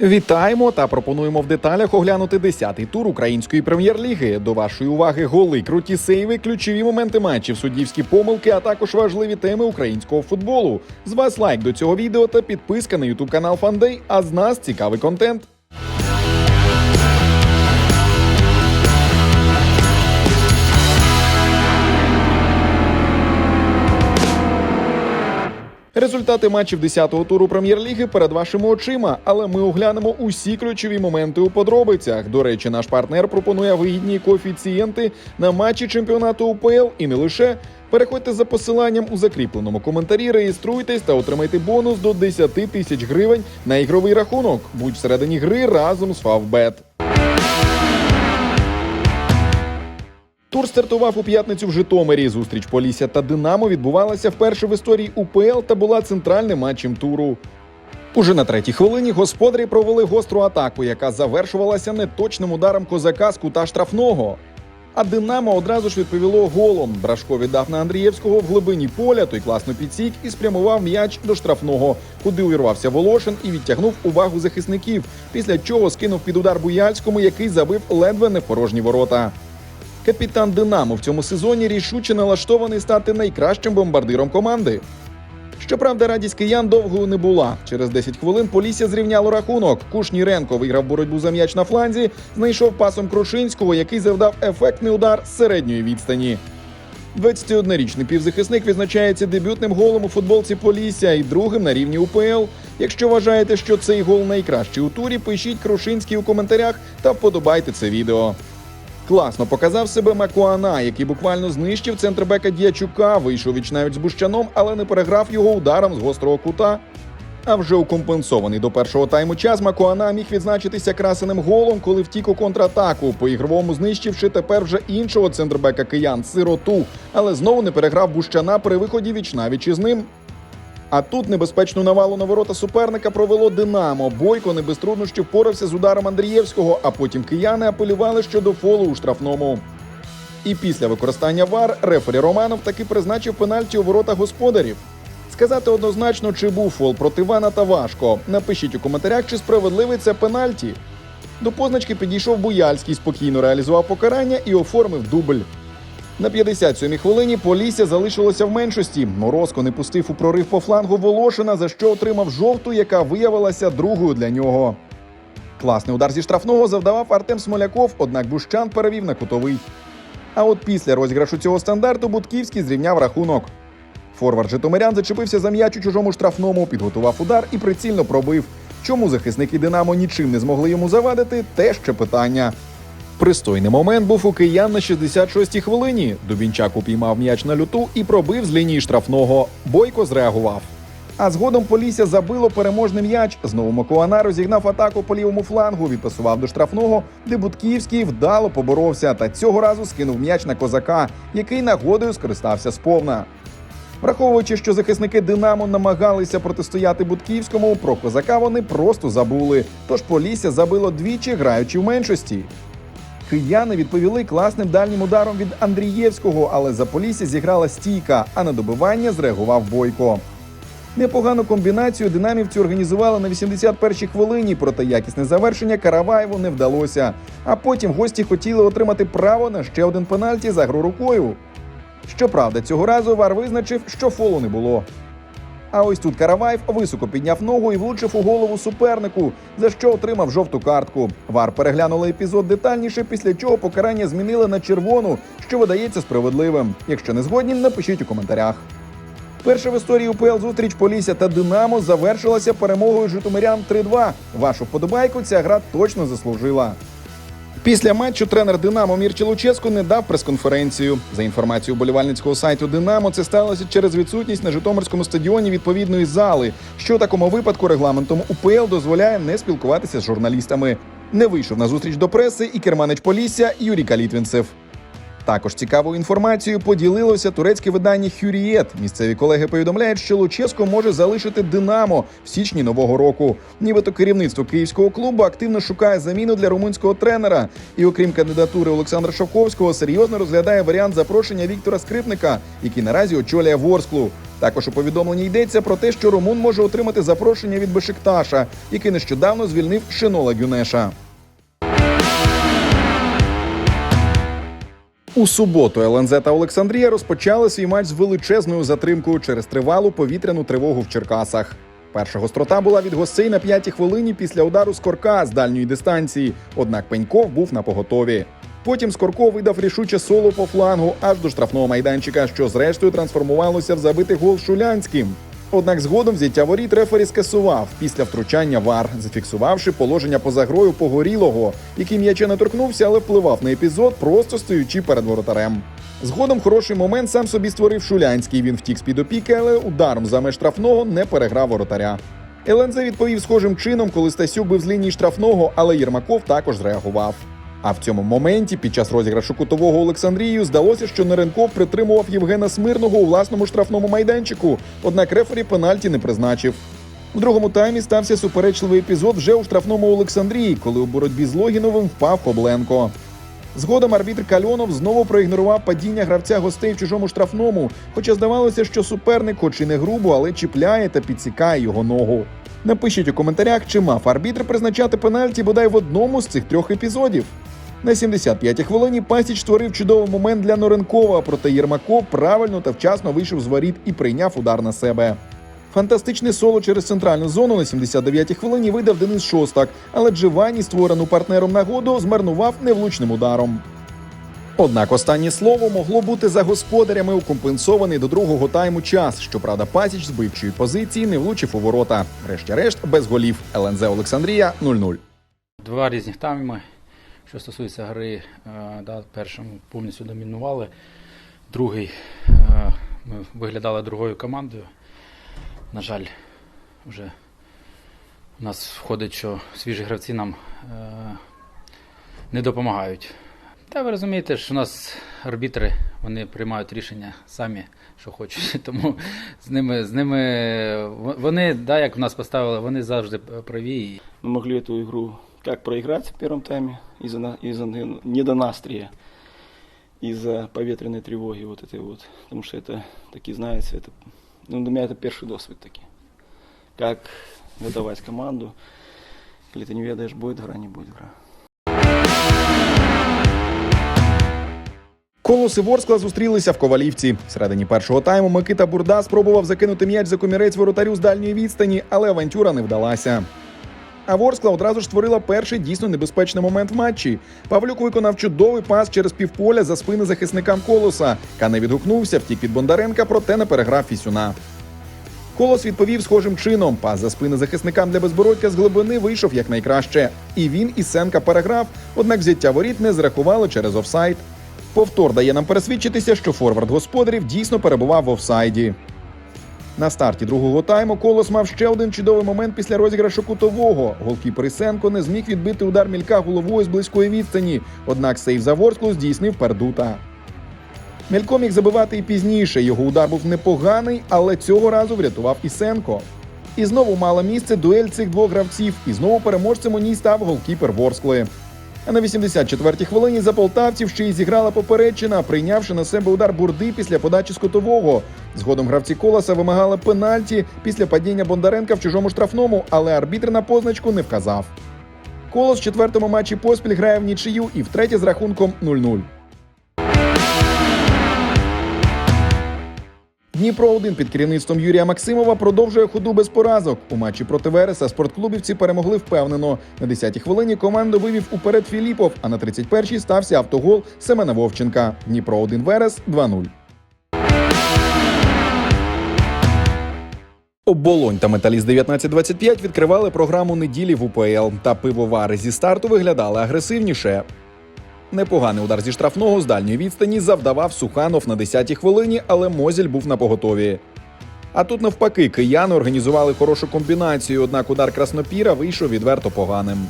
Вітаємо та пропонуємо в деталях оглянути 10-й тур української прем'єр-ліги. До вашої уваги голи, круті сейви, ключові моменти матчів, суддівські помилки, а також важливі теми українського футболу. З вас лайк до цього відео та підписка на ютуб канал Фандей. А з нас цікавий контент. Результати матчів 10-го туру прем'єр-ліги перед вашими очима, але ми оглянемо усі ключові моменти у подробицях. До речі, наш партнер пропонує вигідні коефіцієнти на матчі чемпіонату УПЛ і не лише. Переходьте за посиланням у закріпленому коментарі, реєструйтесь та отримайте бонус до 10 тисяч гривень на ігровий рахунок. Будь всередині гри разом з Фавбет. Тур стартував у п'ятницю в Житомирі. Зустріч Полісся та Динамо відбувалася вперше в історії УПЛ та була центральним матчем туру. Уже на третій хвилині господарі провели гостру атаку, яка завершувалася неточним ударом козака з кута штрафного. А Динамо одразу ж відповіло голом. Брашко віддав на Андрієвського в глибині поля. Той класно підсік і спрямував м'яч до штрафного, куди увірвався Волошин і відтягнув увагу захисників. Після чого скинув під удар Буяльському, який забив ледве не в порожні ворота. Капітан Динамо в цьому сезоні рішуче налаштований стати найкращим бомбардиром команди. Щоправда, радість киян довгою не була. Через 10 хвилин Полісся зрівняло рахунок. Кушніренко виграв боротьбу за м'яч на фланзі, знайшов пасом Крушинського, який завдав ефектний удар з середньої відстані. 21-річний півзахисник відзначається дебютним голом у футболці Полісся і другим на рівні УПЛ. Якщо вважаєте, що цей гол найкращий у турі, пишіть Крушинський у коментарях та вподобайте це відео. Класно показав себе Макуана, який буквально знищив центрбека Діячука, вийшов віч навіть з Бущаном, але не переграв його ударом з гострого кута. А вже у компенсований до першого тайму час Макуана міг відзначитися красеним голом, коли втік у контратаку, по ігровому знищивши тепер вже іншого центрбека киян сироту, але знову не переграв Бущана при виході віч навіч із ним. А тут небезпечну навалу на ворота суперника провело Динамо. Бойко не без труднощів впорався з ударом Андрієвського, а потім кияни апелювали щодо фолу у штрафному. І після використання вар рефері Романов таки призначив пенальті у ворота господарів. Сказати однозначно, чи був фол проти Ваната важко. Напишіть у коментарях, чи справедливий це пенальті. До позначки підійшов Буяльський, спокійно реалізував покарання і оформив дубль. На 57-й хвилині Полісся залишилося в меншості. Морозко не пустив у прорив по флангу Волошина, за що отримав жовту, яка виявилася другою для нього. Класний удар зі штрафного завдавав Артем Смоляков, однак Бущан перевів на кутовий. А от після розіграшу цього стандарту Будківський зрівняв рахунок. Форвард Житомирян зачепився за м'яч у чужому штрафному, підготував удар і прицільно пробив. Чому захисники Динамо нічим не змогли йому завадити, те ще питання. Пристойний момент був у киян на 66-й хвилині. Дубінчак упіймав м'яч на люту і пробив з лінії штрафного. Бойко зреагував. А згодом Полісся забило переможний м'яч. Знову Макуана розігнав атаку по лівому флангу, відпасував до штрафного, де Будківський вдало поборовся та цього разу скинув м'яч на козака, який нагодою скористався сповна. Враховуючи, що захисники Динамо намагалися протистояти Будківському, про козака вони просто забули. Тож Полісся забило двічі, граючи в меншості. Кияни відповіли класним дальнім ударом від Андрієвського, але за Полісся зіграла стійка, а на добивання зреагував Бойко. Непогану комбінацію динамівці організували на 81-й хвилині, проте якісне завершення Караваєву не вдалося. А потім гості хотіли отримати право на ще один пенальті за гру рукою. Щоправда, цього разу Вар визначив, що фолу не було. А ось тут Караваєв високо підняв ногу і влучив у голову супернику, за що отримав жовту картку. Вар переглянули епізод детальніше, після чого покарання змінили на червону, що видається справедливим. Якщо не згодні, напишіть у коментарях. Перша в історії УПЛ зустріч Полісся та Динамо завершилася перемогою Житомирян 3-2. Вашу вподобайку ця гра точно заслужила. Після матчу тренер Динамо Мірчі Луческо не дав прес-конференцію. За інформацією болівальницького сайту Динамо, це сталося через відсутність на Житомирському стадіоні відповідної зали, що такому випадку регламентом УПЛ дозволяє не спілкуватися з журналістами. Не вийшов на зустріч до преси і керманич Полісся Юрій Калітвінцев. Також цікавою інформацією поділилося турецьке видання Хюрієт. Місцеві колеги повідомляють, що Луческо може залишити Динамо в січні нового року. Нібито керівництво київського клубу активно шукає заміну для румунського тренера. І окрім кандидатури Олександра Шовковського, серйозно розглядає варіант запрошення Віктора Скрипника, який наразі очолює Ворсклу. Також у повідомленні йдеться про те, що Румун може отримати запрошення від Бешикташа, який нещодавно звільнив Шенола Гюнеша. У суботу ЛНЗ та Олександрія розпочали свій матч з величезною затримкою через тривалу повітряну тривогу в Черкасах. Перша гострота була від гостей на п'ятій хвилині після удару Скорка з дальньої дистанції. Однак Пеньков був на поготові. Потім Скорко видав рішуче соло по флангу аж до штрафного майданчика, що зрештою трансформувалося в забитий гол Шулянським. Однак згодом взяття воріт рефері скасував після втручання вар, зафіксувавши положення поза грою погорілого, який м'яча не торкнувся, але впливав на епізод, просто стоючи перед воротарем. Згодом хороший момент сам собі створив Шулянський. Він втік з під опіки, але ударом за меж штрафного не переграв воротаря. ЛНЗ відповів схожим чином, коли Стасюк бив з лінії штрафного, але Єрмаков також зреагував. А в цьому моменті, під час розіграшу кутового Олександрію, здалося, що Неренков притримував Євгена Смирного у власному штрафному майданчику, однак рефері пенальті не призначив. У другому таймі стався суперечливий епізод вже у штрафному Олександрії, коли у боротьбі з Логіновим впав Кобленко. Згодом арбітр Кальонов знову проігнорував падіння гравця гостей в чужому штрафному, хоча здавалося, що суперник, хоч і не грубо, але чіпляє та підсікає його ногу. Напишіть у коментарях, чи мав арбітр призначати пенальті бодай в одному з цих трьох епізодів. На 75-й хвилині Пасіч створив чудовий момент для Норенкова, проте Єрмаков правильно та вчасно вийшов з воріт і прийняв удар на себе. Фантастичне соло через центральну зону на 79-й хвилині видав Денис Шостак, але Дживані, створену партнером нагоду, змарнував невлучним ударом. Однак останнє слово могло бути за господарями у компенсований до другого тайму час. Щоправда, Пасіч з бивчої позиції не влучив у ворота. Врешті-решт без голів. ЛНЗ Олександрія 0-0. Два різних тайми. Що стосується гри, е, да, першим повністю домінували. Другий е, ми виглядали другою командою. На жаль, вже у нас входить, що свіжі гравці нам е, не допомагають. Та ви розумієте, що у нас арбітри вони приймають рішення самі, що хочуть. Тому з ними, з ними вони, да, як в нас поставили, вони завжди праві. Мы могли эту игру как проиграть в первом тайме из-за на- из-за недонастрия, из-за поветренной тревоги вот этой вот. Потому что это, такие, знаете, это, ну, для меня это первый досвид таки. Как выдавать команду, или ты не ведаешь, будет игра, не будет игра. Колос і Ворскла зустрілися в Ковалівці. Всередині першого тайму Микита Бурда спробував закинути м'яч за комірець воротарю з дальньої відстані, але авантюра не вдалася. А Ворскла одразу ж створила перший дійсно небезпечний момент в матчі. Павлюк виконав чудовий пас через півполя за спини захисникам колоса. Кане відгукнувся, втік від Бондаренка, проте не переграв Фісюна. Колос відповів схожим чином. Пас за спини захисникам для безбородька з глибини вийшов якнайкраще. І він і Сенка переграв, однак взяття воріт не зрахували через офсайд. Повтор дає нам пересвідчитися, що форвард господарів дійсно перебував в офсайді. На старті другого тайму Колос мав ще один чудовий момент після розіграшу кутового. Голкіпер Ісенко не зміг відбити удар мілька головою з близької відстані, однак сейв за Ворсклу здійснив Пердута. Мілько міг забивати і пізніше. Його удар був непоганий, але цього разу врятував Ісенко. І знову мала місце дуель цих двох гравців, і знову переможцем у ній став голкіпер Ворскли. А на 84-й хвилині за полтавців ще й зіграла попередчина, прийнявши на себе удар бурди після подачі з котового. Згодом гравці коласа вимагали пенальті після падіння Бондаренка в чужому штрафному, але арбітр на позначку не вказав. Колос в четвертому матчі поспіль грає в нічию і втретє з рахунком 0-0. Дніпро 1 під керівництвом Юрія Максимова продовжує ходу без поразок. У матчі проти Вереса спортклубівці перемогли впевнено. На 10-й хвилині команду вивів уперед Філіпов, а на 31-й стався автогол Семена Вовченка. Дніпро 1 Верес 2-0. Оболонь та Металіст 1925 відкривали програму неділі в УПЛ. Та пивовари зі старту виглядали агресивніше. Непоганий удар зі штрафного з дальньої відстані завдавав Суханов на 10-й хвилині, але Мозіль був на поготові. А тут навпаки, кияни організували хорошу комбінацію, однак удар Краснопіра вийшов відверто поганим.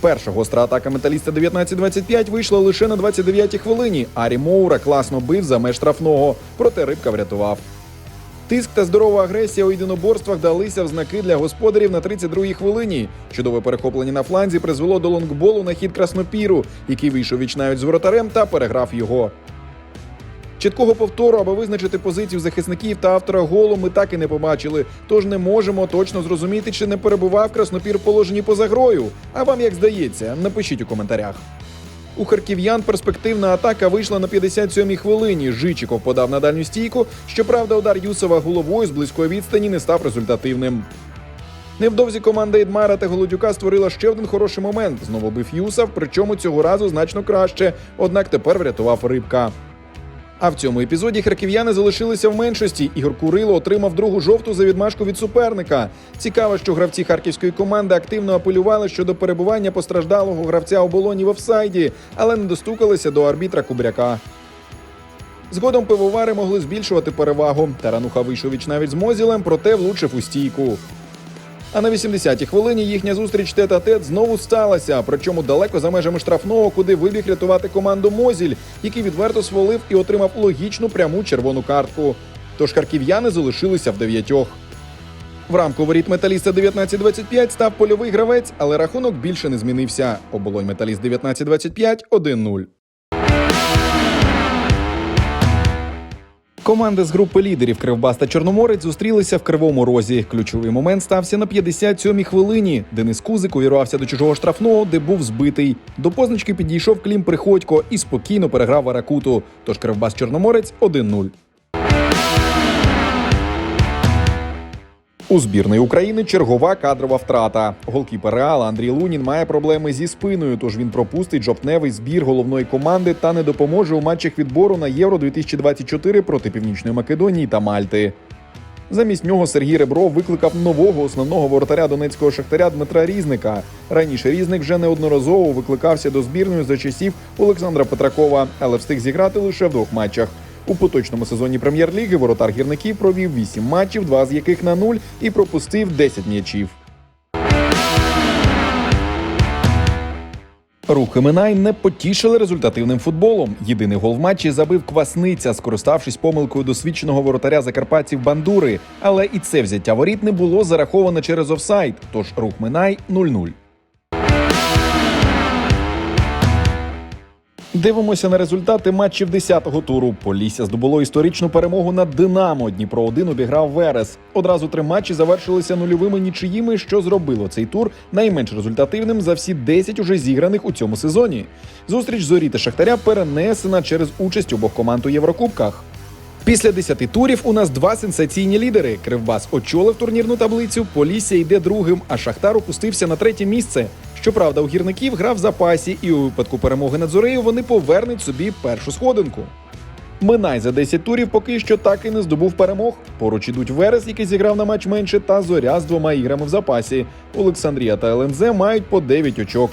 Перша гостра атака металіста 19-25 вийшла лише на 29-й хвилині. Арі Моура класно бив за меж штрафного, проте рибка врятував. Тиск та здорова агресія у єдиноборствах далися в знаки для господарів на 32-й хвилині. Чудове перехоплення на фланзі призвело до лонгболу на хід краснопіру, який вийшов віч навіть з воротарем та переграв його. Чіткого повтору, аби визначити позицію захисників та автора голу, ми так і не побачили. Тож не можемо точно зрозуміти, чи не перебував краснопір в положенні поза грою. А вам як здається, напишіть у коментарях. У харків'ян перспективна атака вийшла на 57-й хвилині. Жичиков подав на дальню стійку. Щоправда, удар Юсова головою з близької відстані не став результативним. Невдовзі команда Ідмара та Голодюка створила ще один хороший момент. Знову бив Юсов, причому цього разу значно краще. Однак тепер врятував рибка. А в цьому епізоді харків'яни залишилися в меншості. Ігор Курило отримав другу жовту за відмашку від суперника. Цікаво, що гравці харківської команди активно апелювали щодо перебування постраждалого гравця оболоні в офсайді, але не достукалися до арбітра Кубряка. Згодом пивовари могли збільшувати перевагу. Тарануха вийшов віч навіть з Мозілем, проте влучив у стійку. А на 80-й хвилині їхня зустріч тет-а-тет знову сталася, причому далеко за межами штрафного, куди вибіг рятувати команду Мозіль, який відверто свалив і отримав логічну пряму червону картку. Тож харків'яни залишилися в дев'ятьох. В рамку воріт металіста 19-25 став польовий гравець, але рахунок більше не змінився. Оболонь металіст 19-25 1-0. Команди з групи лідерів Кривбас та Чорноморець зустрілися в Кривому Розі. Ключовий момент стався на 57-й хвилині. Денис Кузик увірвався до чужого штрафного, де був збитий. До позначки підійшов Клім Приходько і спокійно переграв Аракуту. Тож Кривбас Чорноморець 1-0. У збірної України чергова кадрова втрата. Голкіпер Реала Андрій Лунін має проблеми зі спиною, тож він пропустить жовтневий збір головної команди та не допоможе у матчах відбору на Євро 2024 проти Північної Македонії та Мальти. Замість нього Сергій Ребров викликав нового основного воротаря донецького шахтаря Дмитра Різника. Раніше Різник вже неодноразово викликався до збірної за часів Олександра Петракова, але встиг зіграти лише в двох матчах. У поточному сезоні прем'єр-ліги воротар гірників провів 8 матчів, два з яких на нуль, і пропустив 10 м'ячів. Рухи Минай не потішили результативним футболом. Єдиний гол в матчі забив квасниця, скориставшись помилкою досвідченого воротаря закарпатців Бандури. Але і це взяття воріт не було зараховане через офсайд. Тож рух Минай 0-0. Дивимося на результати матчів 10-го туру. Полісся здобуло історичну перемогу над Динамо. Дніпро 1 обіграв Верес. Одразу три матчі завершилися нульовими нічиїми, що зробило цей тур найменш результативним за всі 10 уже зіграних у цьому сезоні. Зустріч зорі та Шахтаря перенесена через участь обох команд у Єврокубках. Після 10 турів у нас два сенсаційні лідери. Кривбас очолив турнірну таблицю, Полісся йде другим, а Шахтар опустився на третє місце. Щоправда, у гірників грав в запасі, і у випадку перемоги над зорею вони повернуть собі першу сходинку. Минай за 10 турів поки що так і не здобув перемог. Поруч ідуть Верес, який зіграв на матч менше, та зоря з двома іграми в запасі. Олександрія та ЛНЗ мають по 9 очок.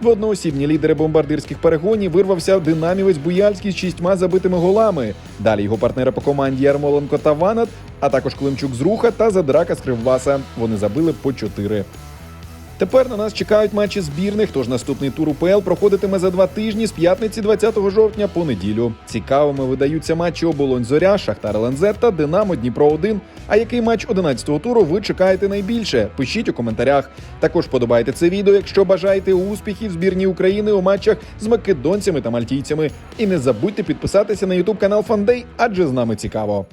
В одноосібні лідери бомбардирських перегонів вирвався динамівець Буяльський з шістьма забитими голами. Далі його партнери по команді Ярмоленко та Ванат, а також Климчук з Руха та Задрака з Кривбаса. Вони забили по чотири. Тепер на нас чекають матчі збірних, тож наступний тур УПЛ проходитиме за два тижні з п'ятниці 20 жовтня по неділю. Цікавими видаються матчі Оболонь Зоря, Шахтар ЛНЗ та Динамо Дніпро 1 А який матч 11-го туру ви чекаєте найбільше? Пишіть у коментарях. Також подобайте це відео, якщо бажаєте успіхів збірній України у матчах з македонцями та мальтійцями. І не забудьте підписатися на YouTube канал Фандей, адже з нами цікаво.